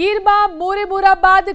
ગીરમાં મોરા બાદ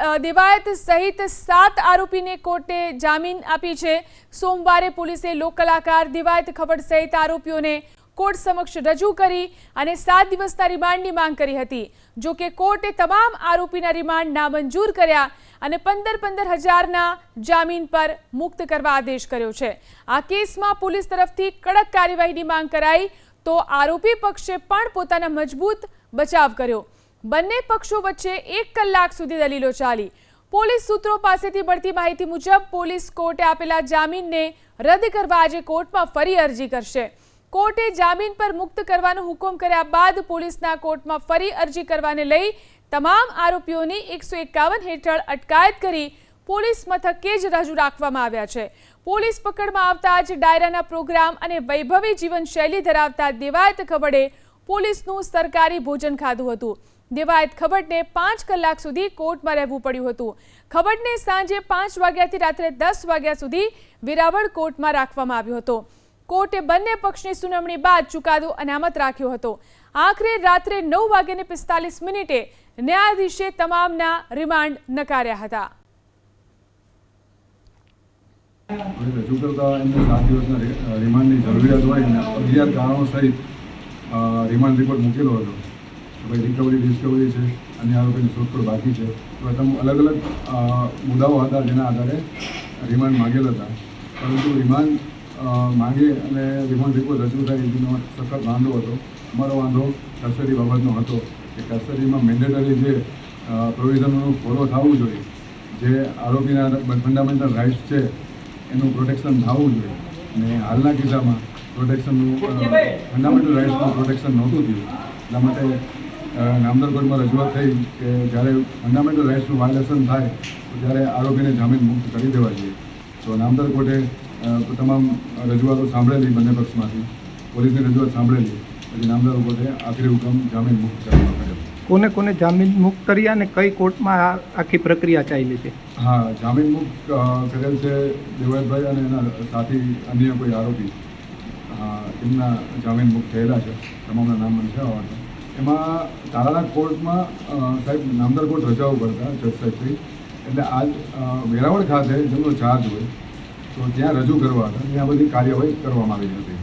અ, દેવાયત સહિત સાત આરોપીને કોર્ટે જામીન આપી છે. સોમવારે પોલીસે લોકકલાકાર દેવાયત ખવડ સહિત આરોપીઓને કોર્ટ સમક્ષ રજૂ કરી અને સાત દિવસના રિમાન્ડની માંગ કરી હતી. જો કે કોર્ટે તમામ આરોપીના રિમાન્ડ નામંજૂર કર્યા અને પંદર પંદર હજારના જામીન પર મુક્ત કરવા આદેશ કર્યો છે. આ કેસમાં પોલીસ તરફથી કડક કાર્યવાહીની માંગ કરાઈ તો આરોપી પક્ષે પણ પોતાના મજબૂત બચાવ કર્યો. બંને પક્ષો વચ્ચે એક કલાક સુધી દલીલો ચાલી. પોલીસ સૂત્રો પાસેથી મળતી માહિતી મુજબ, પોલીસ કોર્ટે આપેલા જામીનને રદ કરવા આજે કોર્ટમાં ફરી અરજી કરશે. કોર્ટે જામીન પર મુક્ત કરવાનો હુકમ કર્યા બાદ પોલીસના કોર્ટમાં ફરી અરજી કરવાને લઈ તમામ આરોપીઓની એકસો એકાવન હેઠળ અટકાયત કરી પોલીસ મથકે જ રજૂ રાખવામાં આવ્યા છે. પોલીસ પકડમાં આવતા જ ડાયરાના પ્રોગ્રામ અને વૈભવી જીવનશૈલી ધરાવતા દેવાયત ખબડે પોલીસનું સરકારી ભોજન ખાધું હતું. દેવાયત ખબડને પાંચ કલાક સુધી કોર્ટમાં રહેવું પડ્યું હતું. ખબટને સાંજે પાંચ વાગ્યાથી રાત્રે દસ વાગ્યા સુધી વેરાવળ કોર્ટમાં રાખવામાં આવ્યો હતો. કોર્ટે બંને પક્ષની સુનાવણી બાદ ચુકાદો અનામત રાખ્યો હતો. આખરે રાત્રે નવ વાગ્યાને પિસ્તાલીસ મિનિટે ન્યાયાધીશે તમામના રિમાન્ડ નકાર્યા હતા. રજૂ કરતા એમને સાત દિવસના રિમાન્ડની જરૂરિયાત હોય અને અગિયાર કારણો સહિત રિમાન્ડ રિપોર્ટ મૂકેલો હતો. ભાઈ રિકવરી ડિસ્કવરી છે અને આરોપીની શોધખોળ બાકી છે. તો તમે અલગ અલગ મુદ્દાઓ હતા જેના આધારે રિમાન્ડ માંગેલ હતા. પરંતુ રિમાન્ડ માગે અને રિમાન્ડ રિપોર્ટ રજૂ થાય એનો સખત વાંધો હતો. અમારો વાંધો કસ્ટડી બાબતનો હતો કે કસ્ટડીમાં મેન્ડેટરી જે પ્રોવિઝનોનું ફોલો થવું જોઈએ, જે આરોપીના ફંડામેન્ટલ રાઇટ્સ છે, એનું પ્રોટેક્શન થવું જોઈએ. અને હાલના કિસ્સામાં પ્રોટેક્શનનું ફંડામેન્ટલ રાઇટ્સનું પ્રોટેક્શન નહોતું થયું. એટલા માટે નામદાર કોર્ટમાં રજૂઆત થઈ કે જ્યારે ફંડામેન્ટલ રાઇટ્સનું વાયોલેશન થાય તો ત્યારે આરોપીને જામીન મુક્ત કરી દેવા જોઈએ. તો નામદાર કોર્ટે તમામ રજૂઆતો સાંભળેલી બંને પક્ષમાંથી. પોલીસની રજૂઆત સાંભળેલી. પછી નામદાર કોર્ટે આખરી હુકમ જામીન મુક્ત કરવામાં કર્યો. કોને કોને જામીન મુક્ત કર્યા અને કઈ કોર્ટમાં આખી પ્રક્રિયા ચાલી છે? હા જામીન મુક્ત કરેલ છે દેવાયતભાઈ અને એના સાથી અન્ય કોઈ આરોપી. એમના જામીન મુક્ત થયેલા છે. તમામના નામ મને છે આવડતા એમાં તારાના કોર્ટમાં સાહેબ, નામદાર કોર્ટ રજાઓ કરતા જજ સાહેબથી. એટલે આજ વેરાવળ ખાતે જેમનો ચાર્જ હોય, તો ત્યાં રજૂ કરવા હતા, ત્યાં બધી કાર્યવાહી કરવામાં આવી હતી.